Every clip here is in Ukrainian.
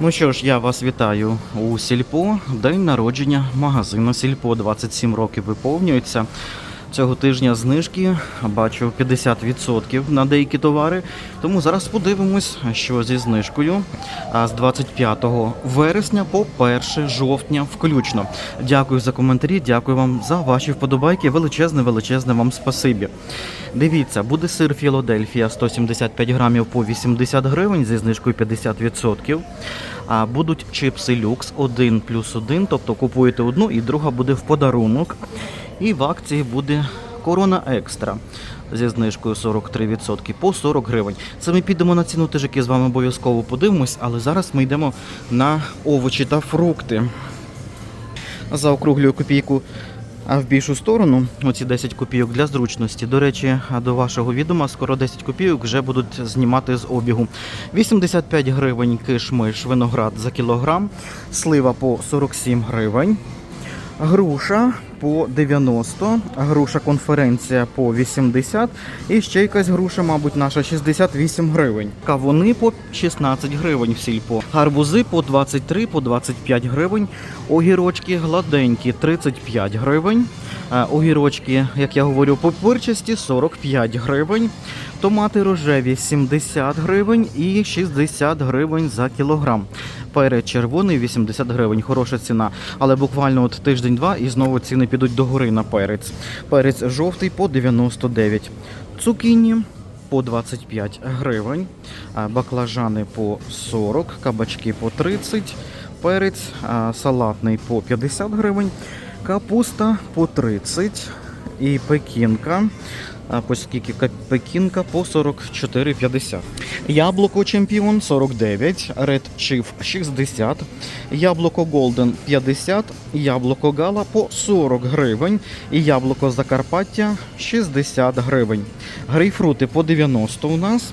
Ну що ж, я вас вітаю у Сільпо. День народження магазину Сільпо. 27 років виповнюється. Цього тижня знижки бачу 50% на деякі товари. Тому зараз подивимось, що зі знижкою з 25 вересня по 1 жовтня включно. Дякую за коментарі, дякую вам за ваші вподобайки. Величезне, величезне вам спасибі. Дивіться, буде сир Філадельфія 175 грамів по 80 гривень зі знижкою 50%. А будуть чипси люкс 1 плюс 1, тобто купуєте одну і друга буде в подарунок. І в акції буде корона екстра зі знижкою 43% по 40 гривень. Це ми підемо на ціну тижики з вами обов'язково подивимось, але зараз ми йдемо на овочі та фрукти. Заокруглюю копійку а в більшу сторону, оці 10 копійок для зручності. До речі, до вашого відома скоро 10 копійок вже будуть знімати з обігу. 85 гривень киш-миш, виноград за кілограм, слива по 47 гривень. Груша по 90, груша конференція по 80 і ще якась груша, мабуть, наша 68 гривень. Кавуни по 16 гривень в сільпо. Гарбузи по 23, по 25 гривень. Огірочки гладенькі 35 гривень. Е, Огірочки, як я говорю, попирчасті 45 гривень. Томати рожеві 70 гривень і 60 гривень за кілограм. Перець червоний 80 гривень, хороша ціна. Але буквально от тиждень-два і знову ціни підуть догори на перець. Перець жовтий по 99. Цукіні по 25 гривень, баклажани по 40, кабачки по 30, перець салатний по 50 гривень, капуста по 30 і пекінка. По скільки пекінка по 44,50. Яблуко чемпіон 49, Red Chief 60, яблуко Golden 50, яблуко Гала по 40 гривень і яблуко Закарпаття 60 гривень. Грейпфрути по 90 у нас.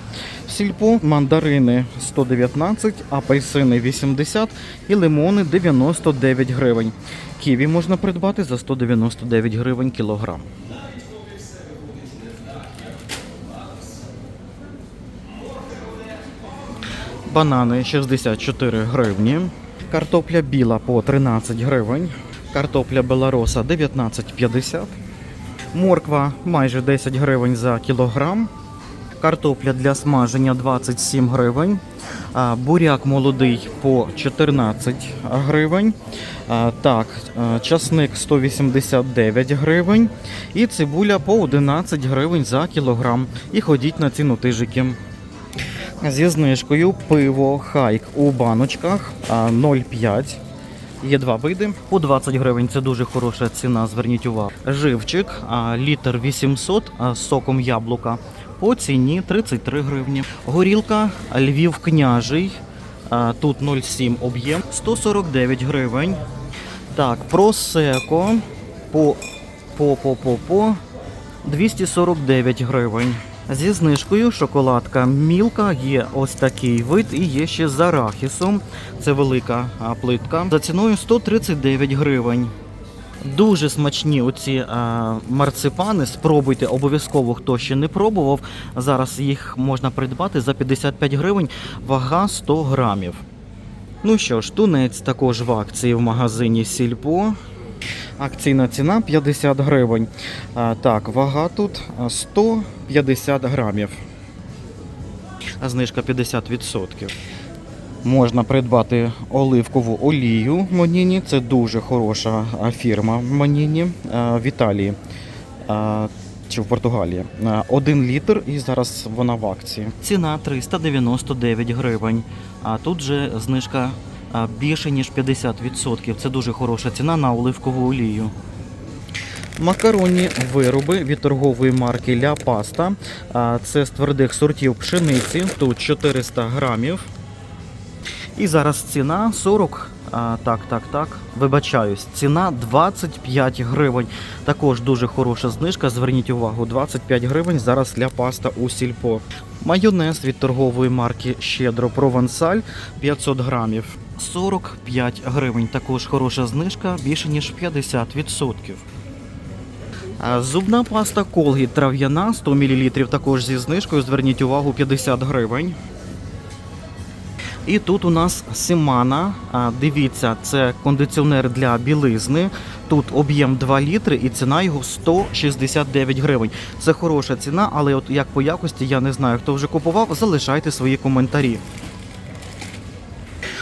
Сільпо, мандарини 119, апельсини 80 і лимони 99 гривень. Ківі можна придбати за 199 гривень кілограм. Банани 64 гривні. Картопля біла по 13 гривень. Картопля белароса 19,50. Морква майже 10 гривень за кілограм. Картопля для смаження 27 гривень. Буряк молодий по 14 гривень. Так, часник 189 гривень. І цибуля по 11 гривень за кілограм. І ходіть на ціну тижики. Зі знижкою пиво хайк у баночках 0,5. Є два види. По 20 гривень це дуже хороша ціна, зверніть увагу. Живчик, літр 800 з соком яблука. По ціні 33 гривні. Горілка Львів княжий. Тут 0,7 об'єм 149 гривень. Так, просеко по, по, по, по, по 249 гривень. Зі знижкою шоколадка Мілка є ось такий вид і є ще з арахісом. Це велика плитка. За ціною 139 гривень. Дуже смачні оці а, марципани. Спробуйте обов'язково, хто ще не пробував. Зараз їх можна придбати за 55 гривень, вага 100 грамів. Ну що ж, тунець також в акції в магазині Сільпо. Акційна ціна 50 гривень. Так, вага тут 150 грамів. А знижка 50%. Можна придбати оливкову олію Моніні. Це дуже хороша фірма Моніні а, в Італії чи в Португалії. Один літр і зараз вона в акції. Ціна 399 гривень. А тут же знижка більше ніж 50%. Це дуже хороша ціна на оливкову олію. Макаронні вироби від торгової марки Ля Паста. Це з твердих сортів пшениці. Тут 400 грамів. І зараз ціна 40. А, так, так, так. Вибачаюсь, ціна 25 гривень. Також дуже хороша знижка. Зверніть увагу, 25 гривень зараз для паста у сільпо. Майонез від торгової марки Щедро Провансаль 500 грамів. 45 гривень. Також хороша знижка, більше ніж 50%. А, Зубна паста Colgate трав'яна 100 мл також зі знижкою. Зверніть увагу 50 гривень. І тут у нас Сімана. Дивіться, це кондиціонер для білизни. Тут об'єм 2 літри і ціна його 169 гривень. Це хороша ціна, але от як по якості я не знаю, хто вже купував. Залишайте свої коментарі.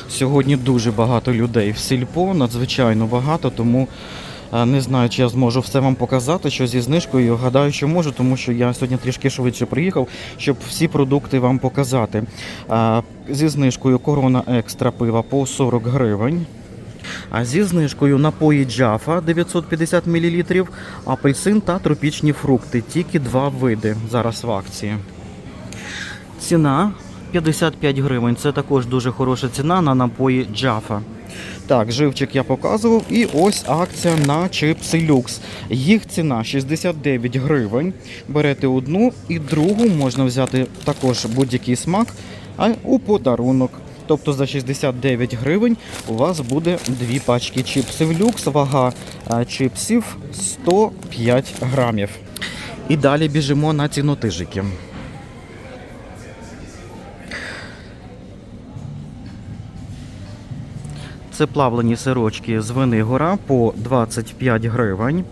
Сьогодні дуже багато людей в сільпо, надзвичайно багато, тому не знаю, чи я зможу все вам показати, що зі знижкою. Гадаю, що можу, тому що я сьогодні трішки швидше приїхав, щоб всі продукти вам показати. Е, Зі знижкою корона екстра пива по 40 гривень. А зі знижкою напої Джафа 950 мл, апельсин та тропічні фрукти. Тільки два види зараз в акції. Ціна 55 гривень. Це також дуже хороша ціна на напої Джафа. Так, живчик я показував. І ось акція на чипси люкс. Їх ціна 69 гривень. Берете одну і другу можна взяти також будь-який смак, а у подарунок. Тобто за 69 гривень у вас буде дві пачки чипсів люкс. Вага чипсів 105 грамів. І далі біжимо на цінотижики. Це плавлені сирочки з Венигора по 25 гривень.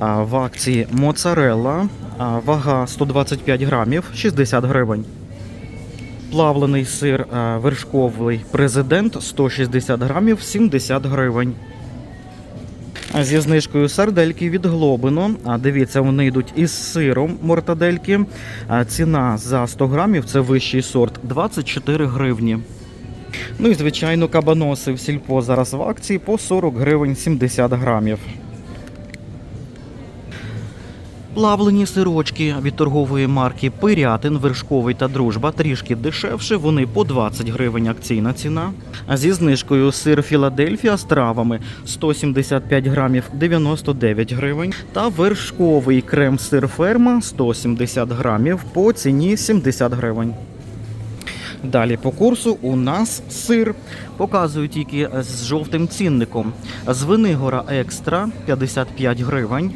В акції моцарелла, вага 125 грамів, 60 гривень. Плавлений сир вершковий президент 160 грамів, 70 гривень. Зі знижкою сардельки від Глобино. Дивіться, вони йдуть із сиром мортадельки. Ціна за 100 грамів це вищий сорт 24 гривні. Ну і звичайно, кабаноси в сільпо зараз в акції по 40 гривень 70 грамів. Плавлені сирочки від торгової марки Пирятин, Вершковий та Дружба трішки дешевше. Вони по 20 гривень акційна ціна. А зі знижкою сир Філадельфія з травами 175 грамів 99 гривень. Та вершковий крем-сир ферма 170 грамів по ціні 70 гривень. Далі по курсу у нас сир. Показую тільки з жовтим цінником. З Винигора екстра 55 гривень.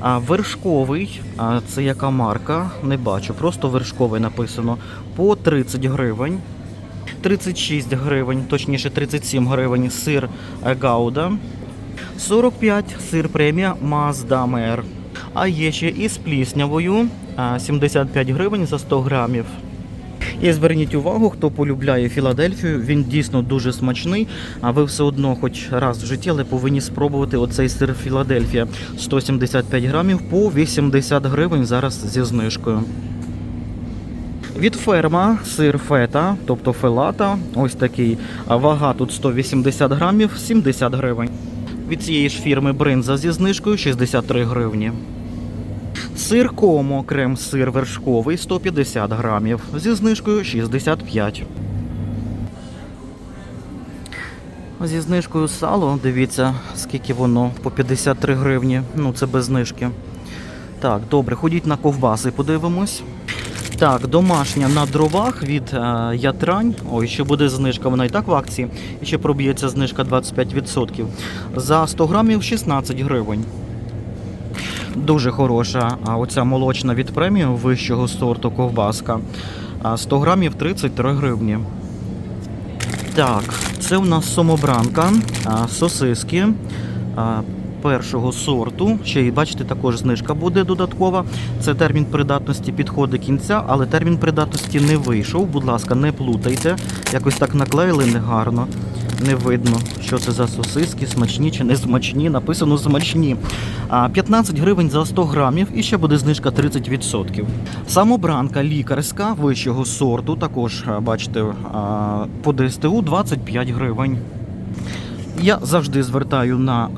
А вершковий, а це яка марка? Не бачу, просто вершковий написано. По 30 гривень. 36 гривень, точніше 37 гривень сир Гауда. 45 сир премія Mazda Mer. А є ще і з пліснявою 75 гривень за 100 грамів. І зверніть увагу, хто полюбляє Філадельфію, він дійсно дуже смачний. А ви все одно, хоч раз в житті, але повинні спробувати оцей сир Філадельфія 175 грамів по 80 гривень зараз зі знижкою. Від ферма сир фета, тобто фелата, ось такий. Вага тут 180 грамів, 70 гривень. Від цієї ж фірми бринза зі знижкою 63 гривні. Сир комо, крем-сир вершковий 150 грамів, зі знижкою 65. Зі знижкою сало, дивіться, скільки воно по 53 гривні. Ну, це без знижки. Так, добре, ходіть на ковбаси, подивимось. Так, домашня на дровах від е, Ятрань. Ой, ще буде знижка, вона і так в акції. І ще проб'ється знижка 25%. За 100 грамів 16 гривень. Дуже хороша оця молочна від преміум вищого сорту ковбаска. 100 грамів 33 гривні. Так, це у нас сомобранка, сосиски першого сорту. Ще й бачите, також знижка буде додаткова. Це термін придатності підходить кінця, але термін придатності не вийшов. Будь ласка, не плутайте. Якось так наклеїли негарно. Не видно, що це за сосиски, смачні чи не смачні. Написано смачні. А 15 гривень за 100 грамів і ще буде знижка 30%. Самобранка лікарська вищого сорту, також бачите, по ДСТУ 25 гривень. Я завжди звертаю на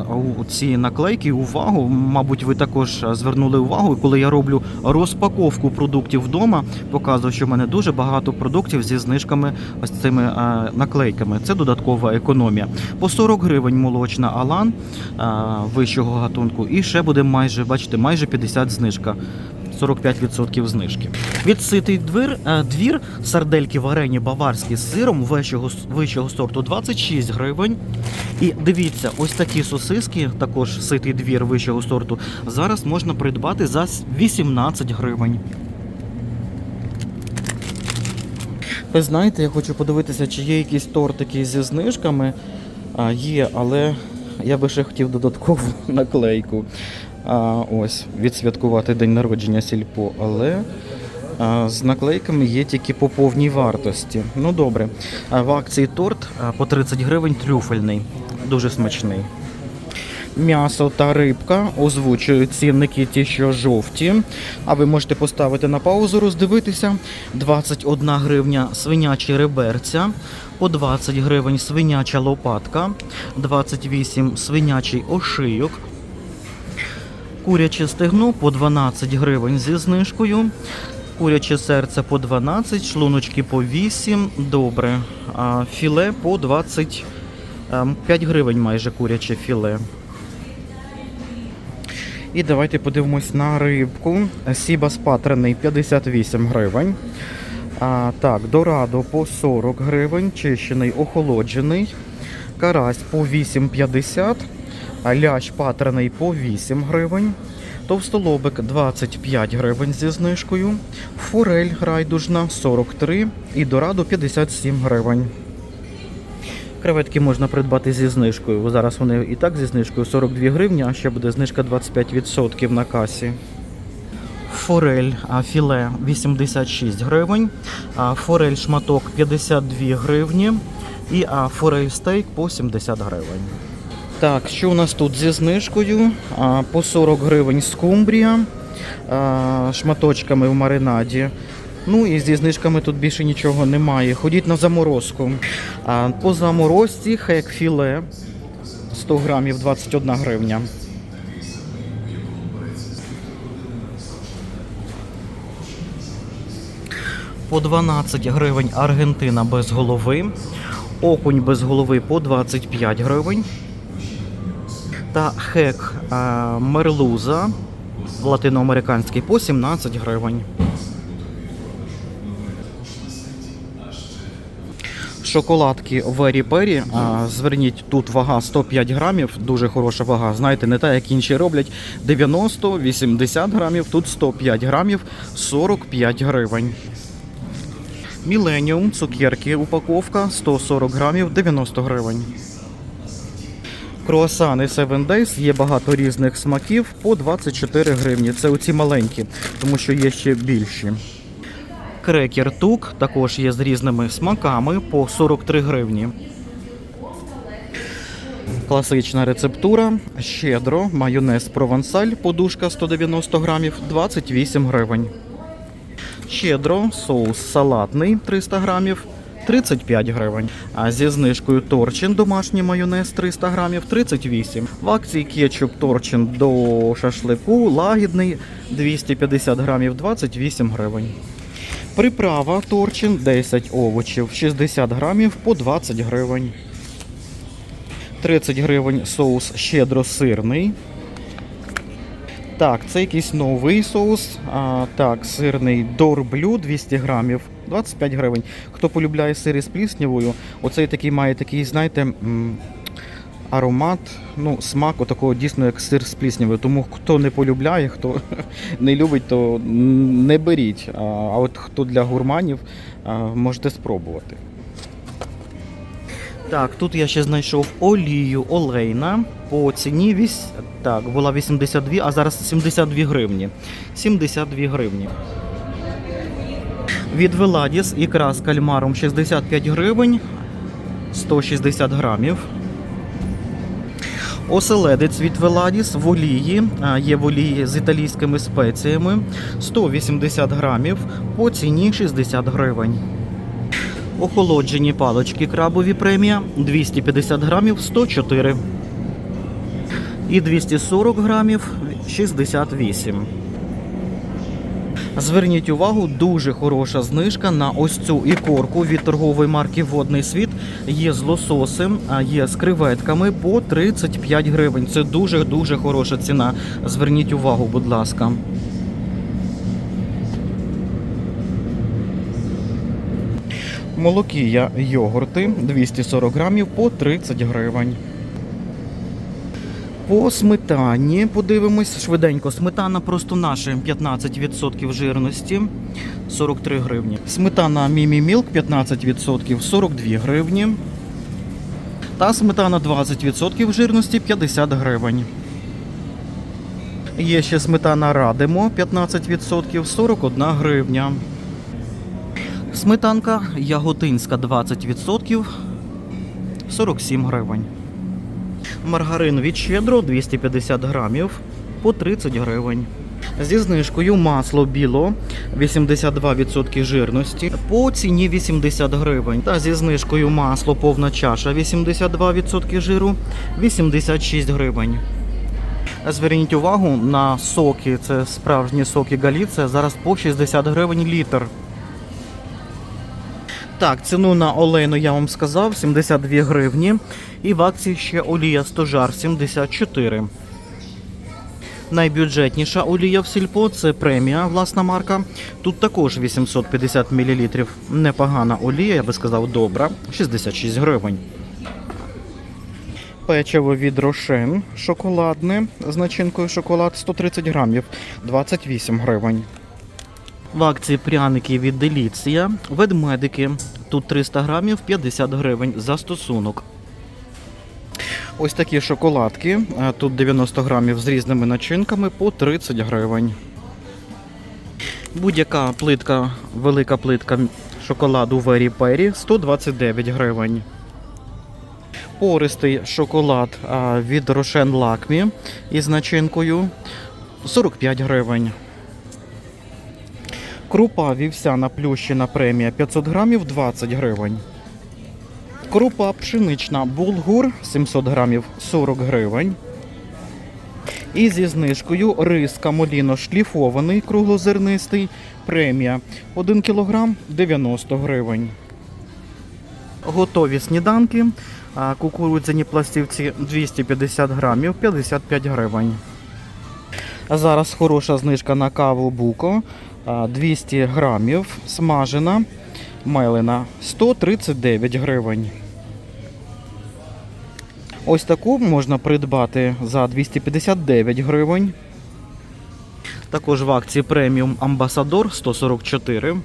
ці наклейки увагу. Мабуть, ви також звернули увагу, коли я роблю розпаковку продуктів вдома, показую, що в мене дуже багато продуктів зі знижками ось цими е, наклейками. Це додаткова економія. По 40 гривень молочна Алан е, вищого гатунку, і ще буде майже, бачите, майже 50 знижка. 45% знижки. Відситий двір, е, двір сардельки варені баварські з сиром вищого, вищого сорту 26 гривень. І дивіться, ось такі сосиски, також ситий двір вищого сорту, зараз можна придбати за 18 гривень. Ви знаєте, я хочу подивитися, чи є якісь тортики зі знижками. А, є, але я би ще хотів додаткову наклейку. А, ось, відсвяткувати день народження сільпо. Але а, з наклейками є тільки по повній вартості. Ну добре. А, в акції торт по 30 гривень трюфельний. Дуже смачний. М'ясо та рибка озвучують цінники ті, що жовті. А ви можете поставити на паузу, роздивитися. 21 гривня свинячі реберця, по 20 гривень свиняча лопатка, 28 свинячий ошийок, куряче стегно по 12 гривень зі знижкою. Куряче серце по 12, шлуночки по 8, добре. А філе по 25 гривень майже куряче філе. І давайте подивимось на рибку. Сібас патрений 58 гривень. А, так, дорадо по 40 гривень, чищений охолоджений. Карась по 8,50. а Лящ патрений по 8 гривень. Товстолобик 25 гривень зі знижкою. Форель райдужна 43 і дорадо 57 гривень. Креветки можна придбати зі знижкою. Зараз вони і так зі знижкою 42 гривні, а ще буде знижка 25% на касі. Форель філе 86 гривень, форель шматок 52 гривні і форель стейк по 70 гривень. Так, що у нас тут зі знижкою? По 40 гривень скумбрія, шматочками в маринаді. Ну і зі знижками тут більше нічого немає. Ходіть на заморозку. По заморозці хек філе 100 грамів 21 гривня. По 12 гривень Аргентина без голови. Окунь без голови по 25 гривень. Та хек е, мерлуза латиноамериканський по 17 гривень. Шоколадки Very Berry, а, Зверніть, тут вага 105 грамів, дуже хороша вага. Знаєте, не та, як інші роблять. 90-80 грамів, тут 105 грамів, 45 гривень. Міленіум, цукерки, упаковка 140 грамів, 90 гривень. Круасани 7 Days, є багато різних смаків по 24 гривні. Це оці маленькі, тому що є ще більші. Крекер тук також є з різними смаками по 43 гривні. Класична рецептура. Щедро, майонез провансаль, подушка 190 грамів, 28 гривень. Щедро, соус салатний 300 грамів, 35 гривень. А зі знижкою торчин домашній майонез 300 грамів, 38. В акції кетчуп торчин до шашлику лагідний 250 грамів, 28 гривень. Приправа торчин 10 овочів, 60 грамів по 20 гривень. 30 гривень соус щедро сирний. Так, це якийсь новий соус. А, так, сирний дорблю 200 грамів, 25 гривень. Хто полюбляє сири з пліснявою, оцей такий має такий, знаєте, аромат, ну, смак отакого дійсно як сир з пліснявою. Тому хто не полюбляє, хто не любить, то не беріть. А, от хто для гурманів, можете спробувати. Так, тут я ще знайшов олію олейна по ціні вісь... так, була 82, а зараз 72 гривні. 72 гривні. Від Веладіс ікра з кальмаром 65 гривень, 160 грамів. Оселедець від Веладіс в олії, є в олії з італійськими спеціями 180 грамів по ціні 60 гривень. Охолоджені палочки крабові премія 250 грамів 104. І 240 грамів 68. Зверніть увагу, дуже хороша знижка на ось цю ікорку від торгової марки Водний світ. Є з лососем, а є з креветками по 35 гривень. Це дуже-дуже хороша ціна. Зверніть увагу, будь ласка. Молокія йогурти 240 грамів по 30 гривень. По сметані подивимось швиденько. Сметана просто наша 15% жирності 43 гривні. Сметана Мімі Мілк 15% 42 гривні. Та сметана 20% жирності 50 гривень. Є ще сметана Радимо 15% 41 гривня. Сметанка Яготинська 20% 47 гривень. Маргарин від щедро 250 грамів по 30 гривень. Зі знижкою масло біло 82% жирності по ціні 80 гривень. Та зі знижкою масло повна чаша 82% жиру 86 гривень. Зверніть увагу на соки, це справжні соки Галіція, зараз по 60 гривень літр. Так, ціну на олейну я вам сказав 72 гривні. І в акції ще олія стожар 74. Найбюджетніша олія в сільпо це премія, власна марка. Тут також 850 мл. Непогана олія, я би сказав, добра, 66 гривень. Печиво від Рошен шоколадне з начинкою шоколад 130 грамів, 28 гривень. В акції пряники від Деліція, ведмедики. Тут 300 грамів 50 гривень за стосунок. Ось такі шоколадки. Тут 90 грамів з різними начинками по 30 гривень. Будь-яка плитка, велика плитка шоколаду Вері Пері 129 гривень. Пористий шоколад від Рошен Лакмі із начинкою 45 гривень. Крупа вівсяна плющина премія 500 грамів 20 гривень. Крупа пшенична булгур 700 грамів 40 гривень. І зі знижкою рис камоліно шліфований круглозернистий премія 1 кг 90 гривень. Готові сніданки. Кукурудзяні пластівці 250 грамів 55 гривень. Зараз хороша знижка на каву Буко. А, 200 грамів смажена мелена 139 гривень. Ось таку можна придбати за 259 гривень. Також в акції преміум Амбасадор 144.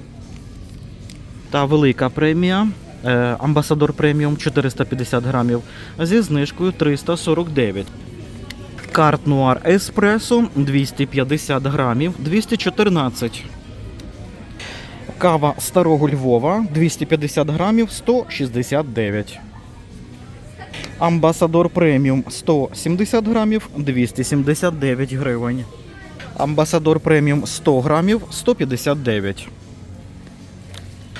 Та велика премія е, Амбасадор преміум 450 грамів зі знижкою 349. Карт Нуар Еспресо 250 грамів 214. Кава Старого Львова 250 грамів 169. Амбасадор преміум 170 грамів 279 гривень. Амбасадор преміум 100 грамів 159.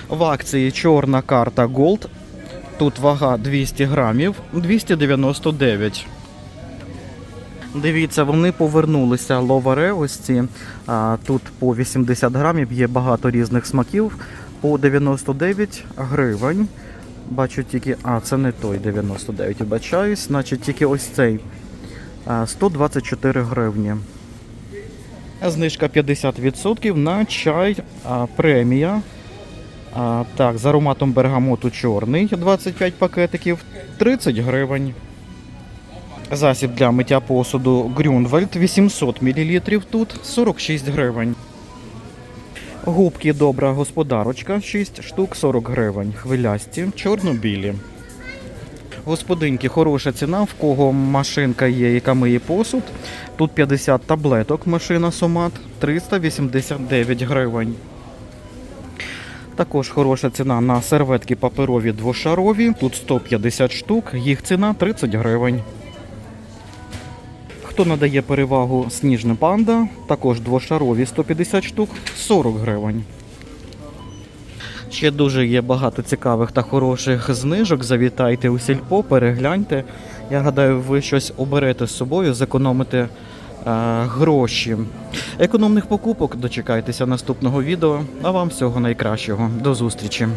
В акції чорна карта Gold. Тут вага 200 грамів 299. Дивіться, вони повернулися ловаре. Ось ці. А, тут по 80 грамів є багато різних смаків. По 99 гривень. Бачу тільки. А, це не той 99, вибачаюсь. Значить, тільки ось цей. А, 124 гривні. Знижка 50% на чай а, премія. А, так, з ароматом бергамоту чорний 25 пакетиків 30 гривень. Засіб для миття посуду Грюнвальд 800 мл тут 46 гривень. Губки добра господарочка 6 штук 40 гривень. Хвилясті, чорно-білі. Господинки, хороша ціна, в кого машинка є, яка миє посуд. Тут 50 таблеток машина Сомат 389 гривень. Також хороша ціна на серветки паперові двошарові. Тут 150 штук, їх ціна 30 гривень. Хто надає перевагу сніжна панда, також двошарові 150 штук 40 гривень. Ще дуже є багато цікавих та хороших знижок. Завітайте у сільпо, перегляньте. Я гадаю, ви щось оберете з собою, зекономите е, гроші. Економних покупок дочекайтеся наступного відео. А вам всього найкращого. До зустрічі!